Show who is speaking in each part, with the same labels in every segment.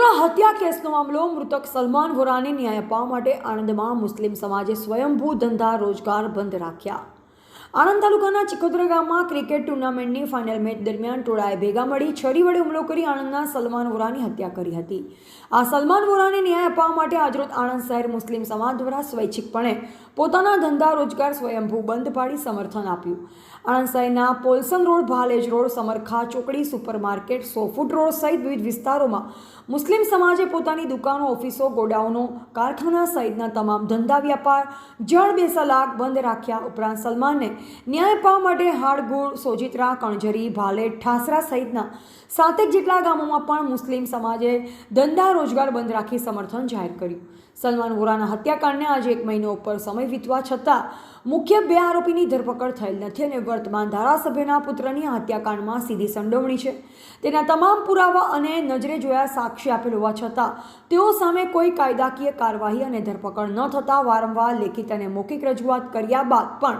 Speaker 1: પુત્ર હત્યા કેસનો મામલો મૃતક સલમાન વોરાને ન્યાય અપાવવા માટે આણંદમાં મુસ્લિમ સમાજે સ્વયંભૂ ધંધા રોજગાર બંધ રાખ્યા. આણંદ તાલુકાના ચિકોદરા ગામમાં ક્રિકેટ ટુર્નામેન્ટની ફાઇનલ મેચ દરમિયાન ટોળાએ ભેગા મળી છરી વડે હુમલો કરી આણંદના સલમાન વોરાની હત્યા કરી હતી. આ સલમાન વોરાને ન્યાય અપાવવા માટે આજરોજ આણંદ શહેર મુસ્લિમ સમાજ દ્વારા સ્વૈચ્છિકપણે પોતાના ધંધા રોજગાર સ્વયંભૂ બંધ પાડી સમર્થન આપ્યું. આણંદ શહેરના Polson road, Bhalej road, Samarkha ચોકડી સુપર માર્કેટ સોફૂટ રોડ સહિત વિવિધ વિસ્તારોમાં મુસ્લિમ સમાજે પોતાની દુકાનો, ઓફિસો, ગોડાઉનો, કારખાના સહિતના તમામ ધંધા વ્યાપાર, જળ બેસલાક બંધ રાખ્યા ઉપરાંત સલમાનને ન્યાય પાવા માટે હાડગુળ, સોજિત્રા કણઝરી ભાલેટ ઠાસરા સહિતના સાતેક જેટલા ગામોમાં પણ મુસ્લિમ સમાજે ધંધા રોજગાર બંધ રાખી સમર્થન જાહેર કર્યું. સલમાન વોરાના હત્યાકાંડને આજે એક મહિનો ઉપર સમય વીતવા છતાં મુખ્ય બે આરોપીની ધરપકડ થયેલ નથી અને વર્તમાન ધારાસભ્યના પુત્રની હત્યાકાંડમાં સીધી સંડોવણી છે. તેના તમામ પુરાવા અને નજરે જોયા સાક્ષી આપેલ હોવા છતાં તેઓ સામે કોઈ કાયદાકીય કાર્યવાહી અને ધરપકડ ન થતાં વારંવાર લેખિત અને મૌખિક રજૂઆત કર્યા બાદ પણ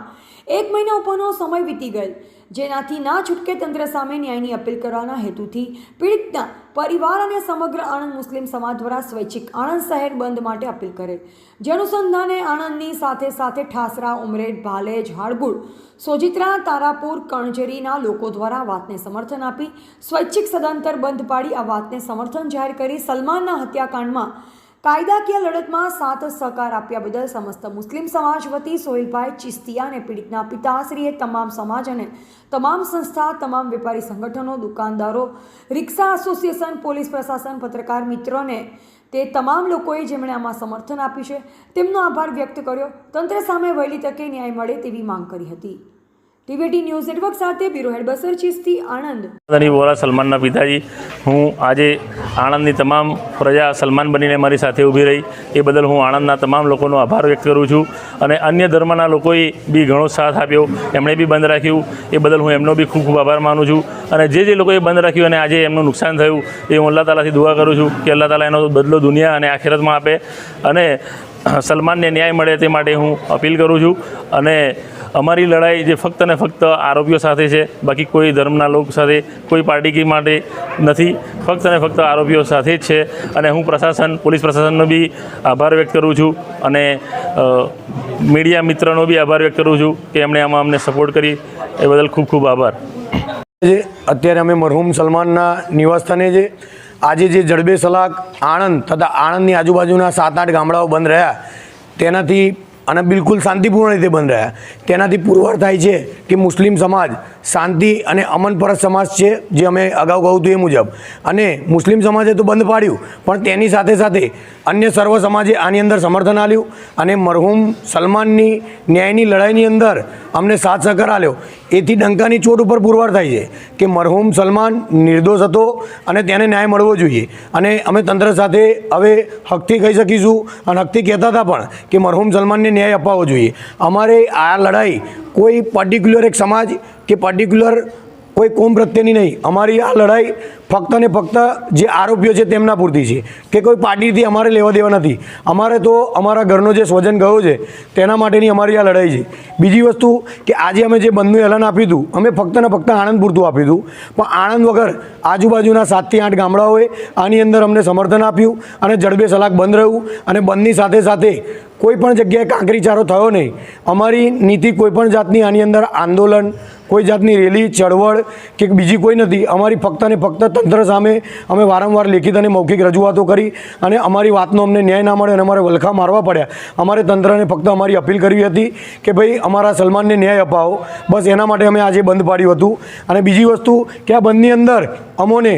Speaker 1: એક મહિના ઉપરનો સમય વીતી ગયેલ, જેનાથી ના છૂટકે તંત્ર સામે ન્યાયની અપીલ કરવાના હેતુથી પીડિતના પરિવાર અને સમગ્ર આણંદ મુસ્લિમ સમાજ દ્વારા સ્વૈચ્છિક આણંદ શહેર બંધ માટે અપીલ કરેલ. જે અનુસંધાને આણંદની સાથે સાથે ઠાસરા ઉમરેડ ભાલેજ હાડગુડ સોજિત્રા, તારાપુર, કણજરીના લોકો દ્વારા વાતને સમર્થન આપી સ્વૈચ્છિક સદંતર બંધ પાડી આ વાતને સમર્થન જાહેર કરી સલમાનના હત્યાકાંડમાં કાયદાકીય લડતમાં સાથ સહકાર આપ્યા બદલ સમસ્ત મુસ્લિમ સમાજ વતી સોહિલભાઈ ચિસ્તિયા અને પીડિતના પિતાશ્રીએ તમામ સમાજ અને તમામ સંસ્થા, તમામ વેપારી સંગઠનો, દુકાનદારો, રિક્ષા એસોસિએશન, પોલીસ પ્રશાસન, પત્રકાર મિત્રોને તે તમામ લોકોએ જેમણે આમાં સમર્થન આપ્યું છે, તેમનો આભાર વ્યક્ત કર્યો. તંત્ર સામે વહેલી તકે ન્યાય મળે તેવી માંગ કરી હતી. ટીવીટી ન્યૂઝ નેટવર્ક સાથે બ્યુરો હેડ બસર ચિસ્તી આણંદ.
Speaker 2: ધની વોરા સલમાનના પિતાજી. હું આજે આણંદની તમામ પ્રજા સલમાન બનીને મારી સાથે ઊભી રહી. એ બદલ હું આણંદના તમામ લોકોનો આભાર વ્યક્ત કરું છું અને અન્ય ધર્મના લોકોએ બી ઘણો સાથ આપ્યો. એમણે બી બંધ રાખ્યું. એ બદલ હું એમનો બી ખૂબ ખૂબ આભાર માનું છું. અને જે જે લોકોએ બંધ રાખ્યું અને આજે એમનું નુકસાન થયું, એ હું અલ્લાહ તાલાથી દુઆ કરું છું કે અલ્લાહ તાલા એનો બદલો દુનિયા અને આખિરતમાં આપે. અને સલમાનને ન્યાય મળે તે માટે હું અપીલ કરું છું. અને અમારી લડાઈ જે ફક્ત ને ફક્ત આરોપીઓ સાથે છે, બાકી કોઈ ધર્મના લોકો સાથે, કોઈ પાર્ટી માટે નથી. ફક્ત ને ફક્ત આરોપીઓ સાથે જ છે અને હું પ્રશાસન, પોલીસ પ્રશાસનનો બી આભાર વ્યક્ત કરું છું અને મીડિયા મિત્રનો બી આભાર વ્યક્ત કરું છું કે એમણે આમાં અમને સપોર્ટ કરી. એ બદલ ખૂબ ખૂબ આભાર.
Speaker 3: અત્યારે અમે મરહુમ સલમાનના નિવાસસ્થાને જે આજે જે જડબે સલાક આણંદ તથા આણંદની આજુબાજુના સાત આઠ ગામડાઓ બંધ રહ્યા, તેનાથી અને બિલકુલ શાંતિપૂર્ણ રીતે બંધ રહ્યા. તેનાથી પુરવાર થાય છે કે મુસ્લિમ સમાજ શાંતિ અને અમનપરસ્ત સમાજ છે, જે અમે અગાઉ કહું હતું એ મુજબ. અને મુસ્લિમ સમાજે તો બંધ પાડ્યું, પણ તેની સાથે સાથે અન્ય સર્વ સમાજે આની અંદર સમર્થન આપ્યું. અને મરહુમ સલમાનની ન્યાયની લડાઈની અંદર અમને સાથ સહકાર આપ્યો. એથી ડંકાની ચોટ ઉપર પુરવાર થાય છે કે મરહુમ સલમાન નિર્દોષ હતો અને તેને ન્યાય મળવો જોઈએ. અને અમે તંત્ર સાથે હવે હકથી કહી શકીશું અને હકથી કહેતા હતા પણ કે મરહુમ સલમાનને ન્યાય અપાવવો જોઈએ. અમારે આ લડાઈ કોઈ પર્ટિક્યુલર એક સમાજ કે પર્ટિક્યુલર કોઈ કોમ પ્રત્યેની નહીં. અમારી આ લડાઈ ફક્ત ને ફક્ત જે આરોપીઓ છે તેમના પૂરતી છે કે કોઈ પાર્ટીથી અમારે લેવા દેવા નથી. અમારે તો અમારા ઘરનો જે સ્વજન ગયો છે તેના માટેની અમારી આ લડાઈ છે. બીજી વસ્તુ કે આજે અમે જે બંધનું એલાન આપ્યું હતું, અમે ફક્ત ને ફક્ત આણંદ પૂરતું આપ્યું હતું. પણ આણંદ વગર આજુબાજુના સાતથી આઠ ગામડાઓએ આની અંદર અમને સમર્થન આપ્યું અને જડબે સલાક બંધ રહ્યું અને બંધની સાથે સાથે કોઈ પણ જગ્યાએ કાંકરીચારો થયો નહીં. અમારી નીતિ કોઈ પણ જાતની આની અંદર આંદોલન, કોઈ જાતની રેલી, ચળવળ કે બીજી કોઈ નથી. અમારી ફક્ત ને ફક્ત તંત્ર સામે અમે વારંવાર લેખિત અને મૌખિક રજૂઆતો કરી અને અમારી વાતનો અમને ન્યાય ના મળ્યો અને અમારે વલખા મારવા પડ્યા. અમારે તંત્રને ફક્ત અમારી અપીલ કરવી હતી કે ભાઈ, અમારા સલમાનને ન્યાય અપાવો. બસ એના માટે અમે આજે બંધ પાડ્યું હતું. અને બીજી વસ્તુ કે આ બંધની અંદર અમોને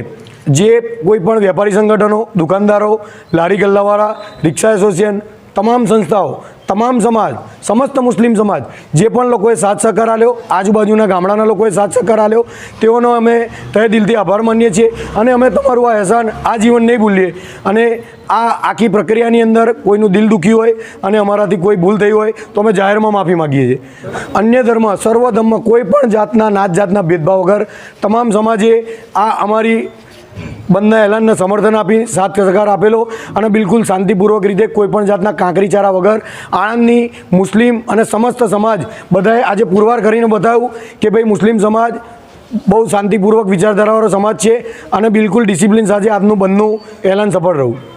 Speaker 3: જે કોઈ પણ વેપારી સંગઠનો, દુકાનદારો, લારી ગલ્લાવાળા, રિક્ષા એસોસિએશન, તમામ સંસ્થાઓ તમામ સમાજ, સમસ્ત મુસ્લિમ સમાજ, જે પણ લોકોએ સાથ સહકાર આપ્યો, આજુબાજુના ગામડાના લોકોએ સાથ સહકાર આપ્યો, તેઓનો અમે તહે દિલથી આભાર માનીએ છીએ અને અમે તમારું આ અહેસાન, આ જીવન નહીં ભૂલીએ. અને આ આખી પ્રક્રિયાની અંદર કોઈનું દિલ દુખ્યું હોય અને અમારાથી કોઈ ભૂલ થઈ હોય, તો અમે જાહેરમાં માફી માગીએ છીએ. અન્ય ધર્મ સર્વ ધર્મ કોઈ પણ જાતના, નાત જાતના ભેદભાવ વગર, તમામ સમાજે આ અમારી બંધના એલાનને સમર્થન આપી, સાથ સહકાર આપેલો અને બિલકુલ શાંતિપૂર્વક રીતે કોઈપણ જાતના કાંકરીચારા વગર આણંદની મુસ્લિમ અને સમસ્ત સમાજ બધાએ આજે પુરવાર કરીને બતાવ્યું કે ભાઈ, મુસ્લિમ સમાજ બહુ શાંતિપૂર્વક વિચારધારાવાળો સમાજ છે અને બિલકુલ ડિસિપ્લિન સાથે આજનું બંધનું એલાન સફળ રહ્યું.